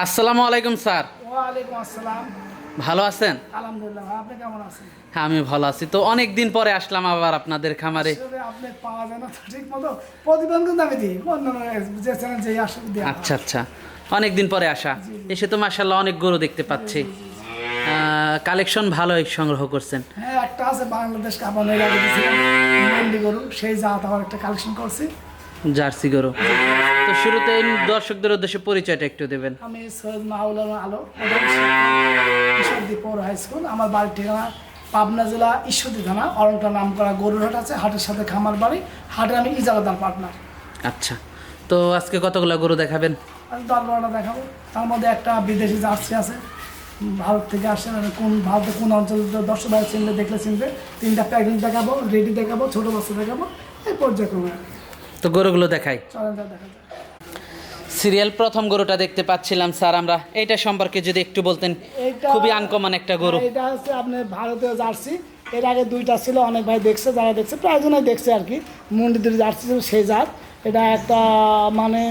আসসালামু আলাইকুম স্যার। ওয়ালাইকুম আসসালাম। ভালো আছেন? আলহামদুলিল্লাহ আপনি কেমন আছেন? হ্যাঁ আমি ভালো আছি। তো অনেক দিন পরে আসলাম আবার আপনাদের খামারে। আপনি পাওয়া যায় না ঠিক মতো প্রতিবেদন কিন্তু আমি দিই যে চ্যানেল যে আসে আচ্ছা আচ্ছা। অনেক দিন পরে আসা। এসে তো মাসাল্লাহ অনেক গরু দেখতে পাচ্ছি। কালেকশন ভালো সংগ্রহ করছেন। হ্যাঁ একটা আছে বাংলাদেশ কাপানের আগে দিয়েছিলাম। সেই জাত আমার একটা কালেকশন করছি। জার্সি গরু। তো শুরুতে দর্শকদের উদ্দেশ্যে পরিচয়টা একটু দেবেন। আমি সৈয়দ মাহুল আলো ঈশ্বরদী পৌর হাই স্কুল। আমার বাড়ির ঠিকানা পাবনা জেলা ঈশ্বরদী থানা। অরংটা নাম করা গরুর হাট আছে হাটের সাথে খামার বাড়ি। হাটে আমি ইজারাদার পার্টনার। আচ্ছা তো আজকে কতগুলো গরু দেখাবেন? আমি দশ বারোটা দেখাবো। তার মধ্যে একটা বিদেশি জার্সি আছে। ভারত থেকে আসে মানে কোন ভারতের কোন অঞ্চল দর্শক ভাই চিনলে দেখলে চিনবে। তিনটা প্যাকেট দেখাবো রেডি দেখাবো ছোটো বাচ্চা দেখাবো এই পর্যায়ক্রমে। আর কি। তো গরুগুলো দেখাই। সিরিয়াল প্রথম গরুটা দেখতে পাচ্ছিলাম স্যার আমরা। এইটা সম্পর্কে যদি একটু বলতেন খুবই আনকমন একটা গরু। এটা হচ্ছে আপনার ভারতীয় জার্সি। এর আগে দুইটা ছিল অনেক ভাই দেখছে যারা দেখছে প্রায় জনই দেখছে আর কি। মুন্ডিদের জার্সি ছিল সেই জাত। এটা একটা মানে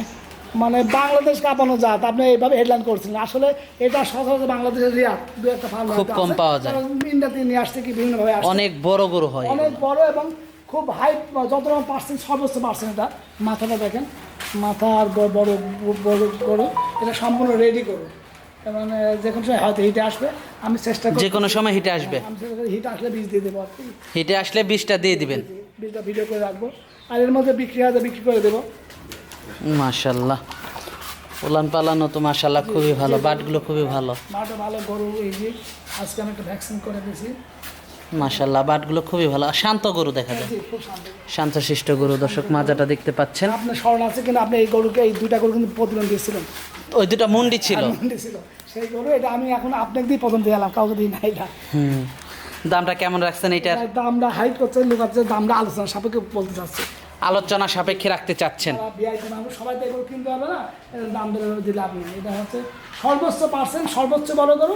মানে বাংলাদেশ কাঁপানো জাত। আপনি এইভাবে হেডলাইন করছিলেন। আসলে এটা সচরাচর বাংলাদেশের রিয়াদ। দু একটা ফার্ম খুব কম পাওয়া যায়। ইন্ডিয়াতে নিয়ে আসছে কি বিভিন্নভাবে অনেক বড় গরু হয় অনেক বড় এবং খুব হাই যত পার্সেন্ট সর্বোচ্চ পার্সেন্ট এটা মাথাটা দেখেন মাথা আর বড় বড় গরু এটা সম্পূর্ণ রেডি করো মানে যে কোনো সময় হয়তো হিটে আসবে আমি চেষ্টা করি যে কোনো সময় হিটে আসবে। হিট আসলে বীজ দিয়ে দেবো আর কি। হিটে আসলে বিষটা দিয়ে দিবেন। বীজটা ভিডিও করে রাখব। আর এর মধ্যে বিক্রি হয় বিক্রি করে দেবো। মাশাল্লাহ উলান পালানো তো মাশাল্লাহ খুবই ভালো বাটগুলো খুবই ভালো। মাঠে ভালো গরু এই যে আজকে আমি একটা ভ্যাকসিন করে দিয়েছি। মাশাল্লাহ বাটগুলো খুবই ভালো। শান্ত গরু দেখা যায়। শান্ত শান্তশিষ্ট গরু দর্শক মাজাটা দেখতে পাচ্ছেন। আপনার স্মরণ আছে কিনা? আপনি এই গরুকে এই দুইটা গরু কিন্তু প্রতিবেদন দিয়েছিলেন ওই দুটা মুন্ডি ছিল। ছিল। সেই গরু এটা আমি এখন আপনাকে দিয়ে প্রথম দিয়ে এলাম কাউকে দিই না এটা। হুম। দামটা কেমন রাখছেন এটার? দামটা হাইট করছে লুকাচ্ছে দামটা আলোচনা সাপেক্ষে বলতে চাচ্ছি। আলোচনা সাপেক্ষে রাখতে চাচ্ছেন। সবাই তো এগুলো কিনতে হবে না দাম দিলে আপনি। এটা হচ্ছে সর্বোচ্চ পার্সেন্ট সর্বোচ্চ বড় গরু।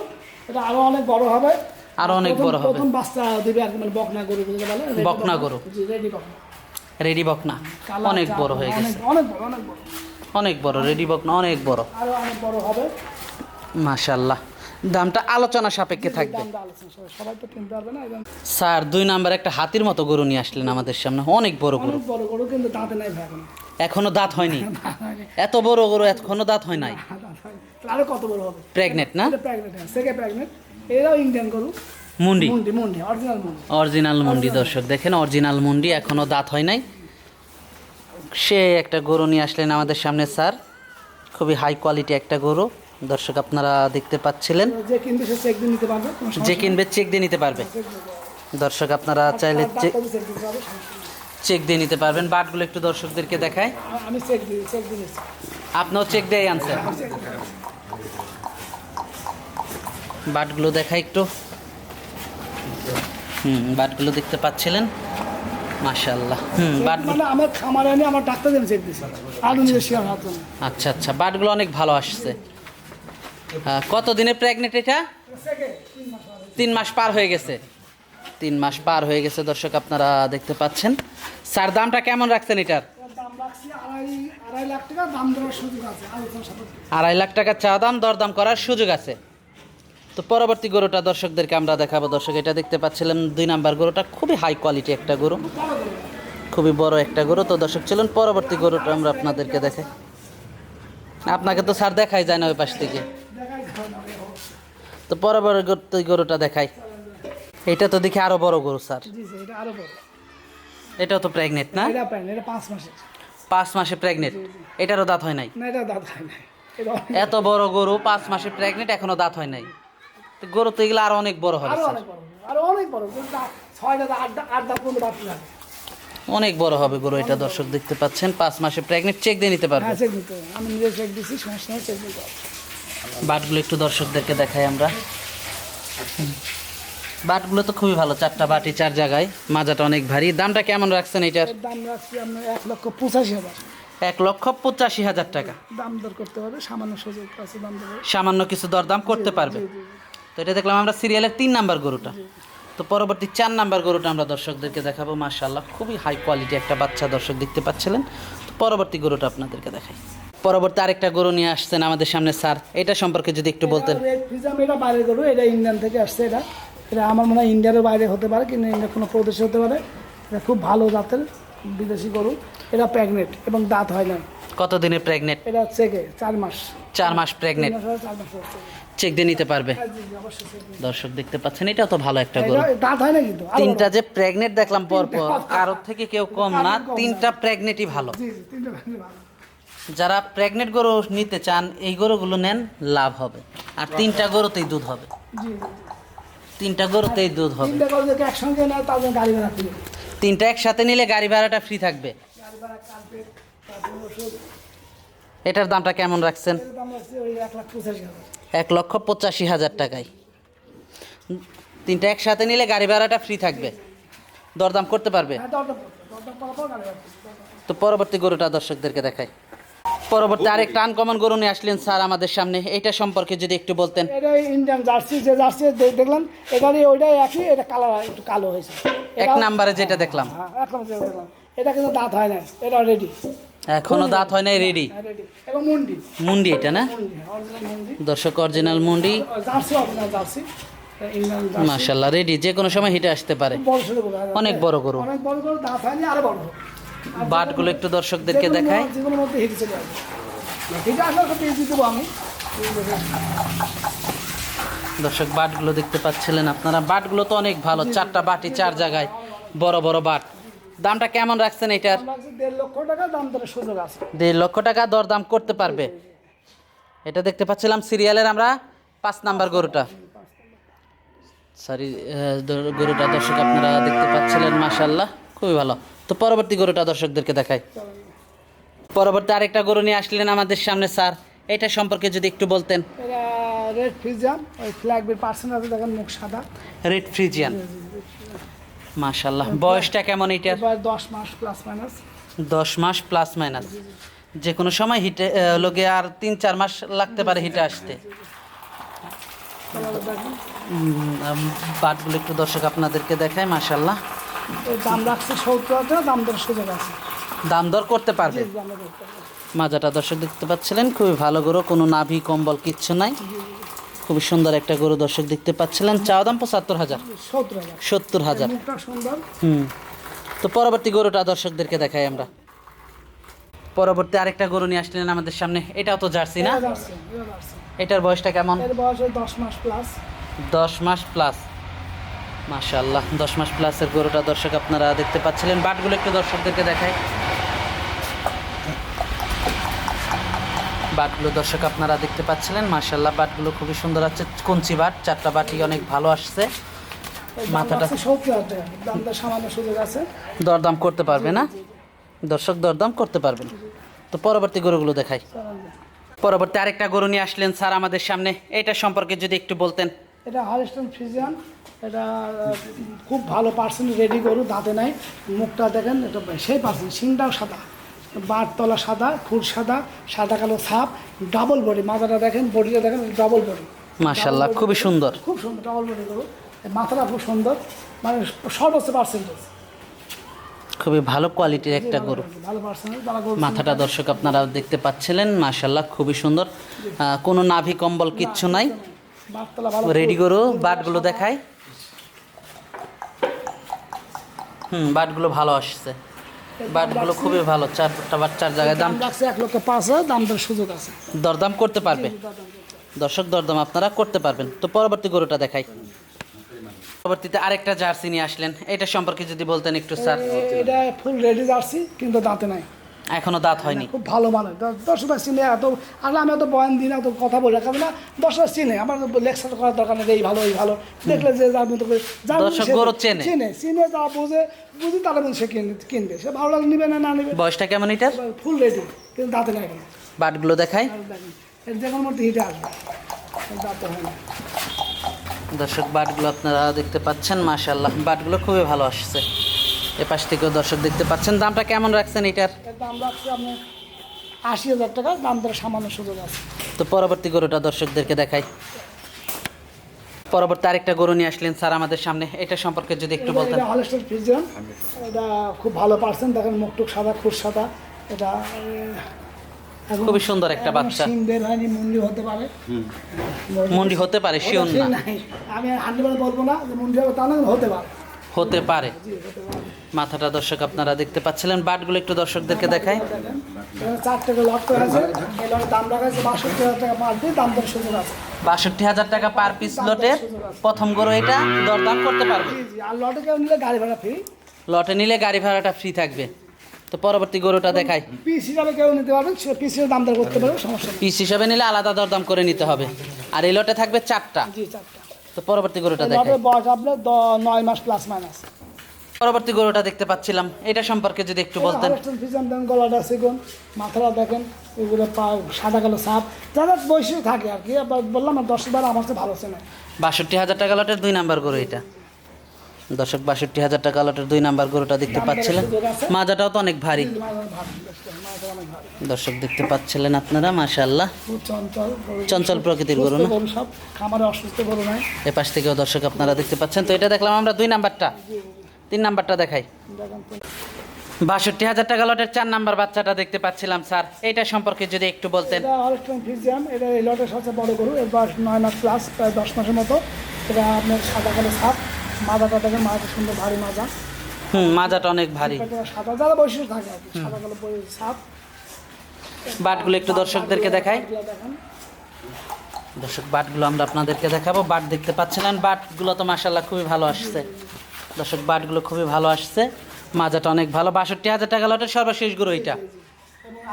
এটা আরও অনেক বড় হবে। আরও অনেক বড় হবে। প্রথম বাচ্চা দিবে আর মানে বকনা গরু বলতে বলে বকনা গরু। রেডি বকনা। রেডি বকনা। অনেক বড় হয়ে গেছে। অনেক বড় অনেক বড়। অনেক বড় রেডি বকনা অনেক বড়। আরও অনেক বড় হবে। মাশাল্লাহ দামটা আলোচনা সাপেক্ষে থাকবে। সবাই- সবাই তো কিনতে পারবে না এবং স্যার দুই নাম্বার একটা হাতির মতো গরু নিয়ে আসলেন আমাদের সামনে। অনেক বড় গরু। অনেক বড় গরু কিন্তু দাঁতে নাই ভাই এখন। দাঁত হয়নি। এত বড় গরু এখনও দাঁত হয় নাই। আরও কত বড় হবে? প্রেগনেন্ট না? এরাও ইন্ডিয়ান গরু। মুন্ডি? মুন্ডি মুন্ডি অরিজিনাল মুন্ডি। অরিজিনাল মুন্ডি দর্শক দেখেন অরিজিনাল মুন্ডি এখনও দাঁত হয় নাই। সে একটা গরু নিয়ে আসলেন আমাদের সামনে স্যার। খুবই হাই কোয়ালিটি একটা গরু। দর্শক আপনারা দেখতে পাচ্ছিলেন। যে কিনবে সে চেক দিয়ে নিতে পারবে যে কিনবে চেক দিয়ে নিতে পারবে। দর্শক আপনারা চাইলে চেক দিয়ে নিতে পারবেন। বাটগুলো একটু দর্শকদেরকে দেখায় আমি চেক দিই চেক দিয়ে আপনিও চেক দিয়ে আনছেন বাটগুলো দেখায় একটু। হুম বাটগুলো দেখতে পাচ্ছিলেন? মাশাল্লাহ হুম। বাট মানে আমার খামারে এনে আমার ডাক্তার দিয়ে চেক দিছি। আলু নিজে শেয়ার হাত ধরে। আচ্ছা আচ্ছা। বাটগুলো অনেক ভালো আসছে। কত দিনে প্রেগনেন্ট এটা? তিন মাস পার হয়ে গেছে। তিন মাস পার হয়ে গেছে দর্শক আপনারা দেখতে পাচ্ছেন। স্যার দামটা কেমন রাখছেন এটার? এর দাম রাখছি আড়াই আড়াই লাখ টাকা দাম দেওয়ার সুযোগ আছে। আড়াই লাখ টাকা চা দাম দরদাম করার সুযোগ আছে। তো পরবর্তী গরুটা দর্শকদেরকে আমরা দেখাবো। দর্শক এটা দেখতে পাচ্ছিলাম দুই নাম্বার গরুটা। খুবই হাই কোয়ালিটি একটা গরু। খুবই বড় একটা গরু। তো দর্শক ছিলেন পরবর্তী গরুটা আমরা আপনাদেরকে দেখাই। আপনাকে তো স্যার দেখাই যায় না ওই পাশ থেকে। তো পরবর্তী গরুটা দেখাই। এটা তো দেখি আরও বড় গরু স্যার। এটাও তো প্রেগনেন্ট না? পাঁচ মাসে প্রেগনেন্ট এটারও দাঁত হয় নাই? এত বড় গরু পাঁচ মাসে প্রেগনেন্ট এখনও দাঁত হয় নাই। গরু তো এগুলো আরও অনেক বড় হবে আরও অনেক বড় অনেক হবে গরু এটা দর্শক দেখতে পাচ্ছেন পাঁচ মাসে প্রেগনেন্ট চেক দিয়ে নিতে পারবে। হ্যাঁ চেক দিতে হবে। আমি নিজে চেক দিচ্ছি সমস্যা নেই চেক দিতে বাটগুলো একটু দর্শকদেরকে দেখাই আমরা। বাটগুলো তো খুবই ভালো চারটা বাটি চার জায়গায়। মাজাটা অনেক ভারী। দামটা কেমন রাখছেন এটার? দাম রাখছি আপনার এক লক্ষ পঁচাশি হাজার। এক লক্ষ পঁচাশি হাজার টাকা। দাম দর করতে হবে সামান্য সুযোগ আছে দাম সামান্য কিছু দরদাম করতে পারবে। তো এটা দেখলাম আমরা সিরিয়ালের তিন নাম্বার গরুটা। তো পরবর্তী চার নাম্বার গরুটা আমরা দর্শকদেরকে দেখাবো। মার্শাল্লাহ খুবই হাই কোয়ালিটি একটা বাচ্চা দর্শক দেখতে পাচ্ছিলেন। তো পরবর্তী গরুটা আপনাদেরকে দেখাই। পরবর্তী আরেকটা গরু নিয়ে আসছেন আমাদের সামনে স্যার। এটা সম্পর্কে যদি একটু বলতেন। এটা বাইরে করব এটা ইন্ডিয়ান থেকে আসছে এটা। এটা আমার মনে হয় ইন্ডিয়ারও বাইরে হতে পারে কিন্তু ইন্ডিয়ার কোনো প্রদেশে হতে পারে। এটা খুব ভালো জাতের বিদেশি গরু। এটা প্রেগনেন্ট এবং দাঁত হয় না। কতদিনে প্রেগনেন্ট এটা চেকে চার মাস। চার মাস প্রেগনেন্ট চেক দিয়ে নিতে পারবে। দর্শক দেখতে পাচ্ছেন এটা তো ভালো একটা গরু। হয় তিনটা যে প্রেগনেন্ট দেখলাম পর পর তিনটা। কারোর থেকে কেউ কম না। তিনটা প্রেগনেন্টই ভালো। জি জি তিনটা ভালো। যারা প্রেগনেন্ট গরু নিতে চান এই গরুগুলো নেন লাভ হবে। আর তিনটা গরুতেই দুধ হবে। তিনটা গরুতেই দুধ হবে। তিনটা একসাথে নিলে গাড়ি ভাড়াটা ফ্রি থাকবে। এটার দামটা কেমন রাখছেন? এক লক্ষ পঁচাশি হাজার টাকায়। তিনটা একসাথে নিলে গাড়ি ভাড়াটা ফ্রি থাকবে। দরদাম করতে পারবে? হ্যাঁ। তো পরবর্তী গরুটা দর্শকদেরকে দেখাই। পরবর্তী আরেকটা আনকমন গরু নিয়ে আসলেন স্যার আমাদের সামনে। এটা সম্পর্কে যদি একটু বলতেন। এটা ইন্ডিয়ান জার্সি যে জার্সি দেখলাম ওইটাই একই এটা কালার একটু কালো হয়েছে। এক নাম্বারে যেটা দেখলাম। হ্যাঁ এখন যেটা দেখলাম। এটা কিন্তু দাঁত হয় না এটা রেডি এখনও দাঁত হয় নাই রেডি মুন্ডি। এটা না? দর্শক অরিজিনাল মুন্ডি। মাশাল্লাহ রেডি যে কোনো সময় হিটে আসতে পারে। অনেক বড় গরু। বাটগুলো একটু দর্শকদেরকে আমি। দর্শক বাটগুলো দেখতে পাচ্ছিলেন আপনারা। বাটগুলো তো অনেক ভালো চারটা বাটি চার জায়গায়। বড় বড় বাট। দামটা কেমন রাখছেন এটার? দেড় লক্ষ টাকা দর দাম দরের সুযোগ আছে। দেড় লক্ষ টাকা দরদাম করতে পারবে। এটা দেখতে পাচ্ছিলাম সিরিয়ালের আমরা পাঁচ নাম্বার গরুটা। সরি গরুটা দর্শক আপনারা দেখতে পাচ্ছিলেন মাশাল্লাহ খুবই ভালো। তো পরবর্তী গরুটা দর্শকদেরকে দেখাই। পরবর্তী আরেকটা গরু নিয়ে আসলেন আমাদের সামনে স্যার। এটা সম্পর্কে যদি একটু বলতেন। রেড ফিজাম ওই পার্সেন্ট আছে দেখেন মুখ সাদা। Red Friesian. মাশাল্লাহ বয়সটা কেমন এবার দশ মাস প্লাস মাইনাস দশ মাস প্লাস মাইনাস যে কোনো সময় হিটে লোকে আর তিন চার মাস লাগতে পারে হিটে আসতে। বাটগুলো একটু দর্শক আপনাদেরকে দেখায় মাশাল্লাহ দাম রাখছে সত্তর দাম দরের সুযোগ আছে। দাম দর করতে পারবে? দাম দর করতে হবে। মাজাটা দর্শক দেখতে পাচ্ছিলেন খুবই ভালো গরু কোনো নাভি কম্বল কিচ্ছু নাই। খুবই সুন্দর একটা গরু দর্শক দেখতে পাচ্ছিলেন। চাওয়া দাম পঁচাত্তর হাজার। সত্তর হাজার। হুম। তো পরবর্তী গরুটা দর্শকদেরকে দেখাই আমরা। পরবর্তী আরেকটা গরু নিয়ে আসলেন আমাদের সামনে। এটাও তো জার্সি না। এটার বয়সটা কেমন? দশ মাস প্লাস মাশাল্লাহ দশ মাস প্লাসের গরুটা দর্শক আপনারা দেখতে পাচ্ছিলেন। বাটগুলো একটু দর্শকদেরকে দেখায় বাটগুলো দর্শক আপনারা দেখতে পাচ্ছিলেন। মাশাল্লাহ বাটগুলো খুবই সুন্দর আছে। কঞ্চি বাট চারটা বাটি অনেক ভালো আসছে। মাথাটা দরদাম করতে পারবে না? দর্শক দরদাম করতে পারবেন। তো পরবর্তী গরুগুলো দেখাই। পরবর্তী আরেকটা গরু নিয়ে আসলেন স্যার আমাদের সামনে। এটা সম্পর্কে যদি একটু বলতেন। এটা হালস্টন ফ্রিজিয়ান এটা খুব ভালো পার্সেন্ট রেডি গরু দাঁতে নাই। মুখটা দেখেন এটা সেই পার্সেন্ট সিংটাও সাদা। বাট তলা সাদা খুর সাদা সাদা কালো ছাপ ডাবল বডি মাথাটা দেখেন বডিটা দেখেন ডাবল বডি মাশাল্লাহ খুবই সুন্দর। খুব সুন্দর ডাবল বডি গরু মাথাটা খুব সুন্দর। মানে সর্বোচ্চ পার্সেন্টেজ খুবই ভালো কোয়ালিটির একটা গরু। মাথাটা দর্শক আপনারা দেখতে পাচ্ছিলেন মাশাল্লাহ খুবই সুন্দর। কোনো নাভি কম্বল কিচ্ছু নাই। রেডি গরু। বাটগুলো দেখায় হুম বাটগুলো ভালো আসছে। বাটগুলো খুবই ভালো চারটা বাট চার জায়গায় দাম রাখছে এক লক্ষ পাঁচ হাজার দাম দর সুযোগ আছে। দরদাম করতে পারবে। দর্শক দরদাম আপনারা করতে পারবেন। তো পরবর্তী গরুটা দেখাই। পরবর্তীতে আরেকটা জার্সি নিয়ে আসলেন। এটা সম্পর্কে যদি বলতেন একটু স্যার। এটা ফুল রেডি জার্সি কিন্তু দাঁতে নাই। এখনও দাঁত হয়নি। খুব ভালো মানে দর্শকরা চিনে এত আর আমি এত বয়ান দিই না এত কথা বলি কারণ না দর্শকরা চিনে। আমার লেকচার করার দরকার নেই এই ভালো এই ভালো। দেখলে যে যার মতো করে যার চেনে। চিনে। চিনে যা বুঝে বুঝি তার মধ্যে সে কিনে কিনবে। সে ভালো লাগলে নিবে না না নিবে বয়সটা কেমন এটার? ফুল রেডি কিন্তু দাঁতে নাই বাটগুলো দেখেন যে কোনো মধ্যে হিটে আসবে। দাঁতে হয় না দর্শক বাটগুলো আপনারা দেখতে পাচ্ছেন মাশাল্লাহ বাটগুলো খুবই ভালো আসছে। এ পাশ থেকেও দর্শক দেখতে পাচ্ছেন। দামটা কেমন রাখছেন এটার? দাম রাখছে আপনি আশি হাজার টাকা দাম দরে সামান্য সুযোগ আছে। তো পরবর্তী গরুটা দর্শকদেরকে দেখাই। পরবর্তী আরেকটা গরু নিয়ে আসলেন স্যার আমাদের সামনে। এটা সম্পর্কে যদি একটু বলতেন। এটা হলস্টার ফ্রিজিয়ান এটা খুব ভালো পার্সেন্ট। দেখেন মুখটুক সাদা খুব সাদা। এটা খুবই সুন্দর একটা বাচ্চা। শিং বের হয়নি মুন্ডি হতে পারে। মুন্ডি হতে পারে শিওর না। আমি হান্ড্রেড বলব না মুন্ডি হবে তা না হতে পারে। হতে পারে। মাথাটা দর্শক আপনারা দেখতে পাচ্ছিলেন বাটগুলো একটু দর্শকদেরকে দেখাই। বাষট্টি হাজার টাকা পার পিস লটের প্রথম গরু এটা দরদাম করতে পারবে। লটে নিলে গাড়ি ভাড়া ফ্রি লটে নিলে গাড়ি ভাড়াটা ফ্রি থাকবে। তো পরবর্তী গরুটা দেখাই। পিস হিসাবে কেউ নিতে পারবেন সে পিস হিসেবে দাম দর করতে পারবে সমস্যা পিস হিসাবে নিলে আলাদা দরদাম করে নিতে হবে। আর এই লটে থাকবে চারটা। জি চারটা। তো পরবর্তী গরুটা দেখেন বয়স আপনার দ- মাস প্লাস মাইনাস পরবর্তী গরুটা দেখতে পাচ্ছিলাম। এটা সম্পর্কে যদি একটু বলতেন। গলাটা সেগুন মাথাটা দেখেন এগুলো পা সাদা কালো সাপ। যাদের বয়সে থাকে আর কি বললাম আর দশ বার আমার ভালো চেনে। বাষট্টি হাজার টাকা লটের দুই নাম্বার গরু এটা। দর্শক, বাষট্টি হাজার টাকা লটের দুই নাম্বার গরুটা দেখতে পাচ্ছিলেন। মাজাটাও তো অনেক ভারী। দর্শক, দেখতে পাচ্ছিলেন আপনারা মাশাল্লাহ চঞ্চল প্রকৃতির গরু না? এ পাশ থেকেও দর্শক আপনারা দেখতে পাচ্ছেন। তো এটা দেখলাম আমরা দুই নাম্বারটা। তিন নাম্বারটা দেখাই। বাষট্টি হাজার টাকা লটের চার নাম্বার বাচ্চাটা দেখতে পাচ্ছিলাম, স্যার। এটা সম্পর্কে যদি একটু বলতেন। এই লটের সবচেয়ে বড় গরু। এর বয়স নয় মাস প্লাস, প্রায় দশ মাসের মতো। এটা আপনার সাদা কালো সাপ। মাজাটা দেখেন মাজাটা সুন্দর ভারী মাজা। হুম মাজাটা অনেক ভারী। সাদা যারা বৈশিষ্ট্য থাকে আর কি সাদা কালো সাপ বাটগুলো একটু দর্শকদেরকে দেখাই। দর্শক বাটগুলো আমরা আপনাদেরকে দেখাবো। বাট দেখতে পাচ্ছিলেন বাটগুলো তো মাসাল্লাহ খুবই ভালো আসছে। দর্শক বাটগুলো খুবই ভালো আসছে। মাজাটা অনেক ভালো। বাষট্টি হাজার টাকা লটের সর্বশেষ গরু এটা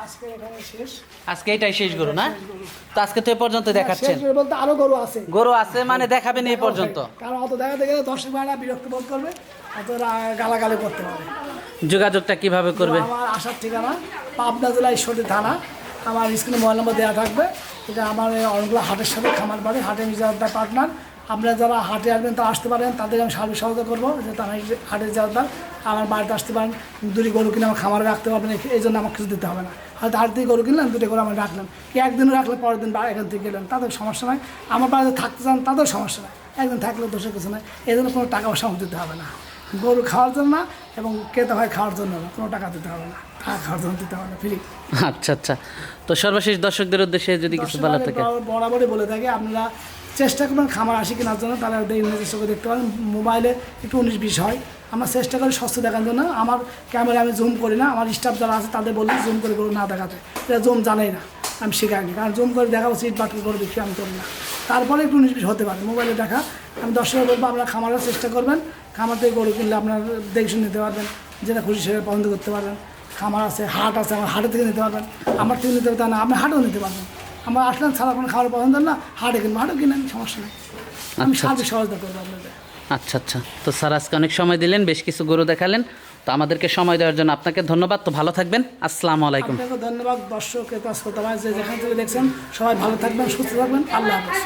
আজকে এখানে শেষ। আজকে এটাই শেষ গরু না? তো আজকে তো এ পর্যন্ত দেখাচ্ছেন। শেষ বলতে আরও গরু আছে। গরু আছে মানে দেখাবেন এই পর্যন্ত। কারণ অত দেখাতে গেলে দর্শক ভাইরা বিরক্ত বোধ করবে অত গালাগালি করতে পারে যোগাযোগটা কীভাবে করবে? আমার আসার ঠিকানা পাবনা জেলা ঈশ্বরী থানা। আমার স্ক্রিনে মোবাইল নম্বর দেওয়া থাকবে। এটা আমার অনেকগুলো হাটের সাথে খামার বাড়ি হাটে মিজাদার পার্টনার আপনারা যারা হাটে আসবেন তারা আসতে পারেন। তাদের আমি সার্বিক সহায়তা করব যে তারা হাটের যাওয়ার আমার বাড়িতে আসতে পারেন। দুটি গরু কিনে আমার খামারে রাখতে পারবেন এই- জন্য আমার কিছু দিতে হবে না। হয়তো হাট থেকে গরু কিনলেন দুটো গরু আমি রাখলাম। কি একদিন রাখলে পরের দিন এখান থেকে গেলেন তাদের সমস্যা নয় আমার বাড়িতে থাকতে চান তাদের সমস্যা নয় একদিন থাকলে দোষের কিছু নয় এই জন্য কোনো টাকা পয়সা দিতে হবে না। গরু খাওয়ার জন্য না এবং খেতে হয় খাওয়ার জন্য না কোনো টাকা দিতে হবে না। টাকা খাওয়ার জন্য দিতে হবে না ফ্রি। আচ্ছা আচ্ছা। তো সর্বশেষ দর্শকদের উদ্দেশ্যে যদি কিছু বলার থাকে। বরাবরই বলে থাকে আপনারা চেষ্টা করবেন খামার আসি কেনার জন্য তারা ইংরেজি চোখে দেখতে পারেন মোবাইলে একটু উনিশ বিশ হয়। আমরা চেষ্টা করি সস্তা দেখার জন্য। আমার ক্যামেরা আমি জুম করি না, আমার স্টাফ যারা আছে তাদের বলি জুম করে করে না দেখাতে। এটা জুম জানেই না, আমি শেখাইনি কারণ জুম করে দেখাবো সিট বাটন করে বিক্রি আমি করি না। তারপরে একটু উনিশ বিশ হতে পারে, মোবাইলে দেখা। আমি দর্শকের বলব, আপনারা খামারের চেষ্টা করবেন। খামার থেকে গরু কিনলে আপনার দেখে নিতে পারবেন, যেটা খুশি সেটা পছন্দ করতে পারবেন। খামার আছে, হাট আছে, আমার হাটে থেকে নিতে পারবেন। আমার থেকে নিতে পারবেন না, আপনি হাটেও নিতে পারবেন। আমরা আসলাম ছাড়া কোনো খাবার পছন্দ না। হাটে কিনবো কিনে আমি সমস্যা নেই। আমি আচ্ছা, সাহায্য সহযোগিতা করব আপনাদের। আচ্ছা আচ্ছা। তো স্যার আজকে অনেক সময় দিলেন বেশ কিছু গরু দেখালেন। তো আমাদেরকে সময় দেওয়ার জন্য আপনাকে ধন্যবাদ। তো ভালো থাকবেন। আসসালামু আলাইকুম। ধন্যবাদ। দর্শক যেখান থেকে দেখছেন সবাই ভালো থাকবেন সুস্থ থাকবেন। আল্লাহ হাফেজ।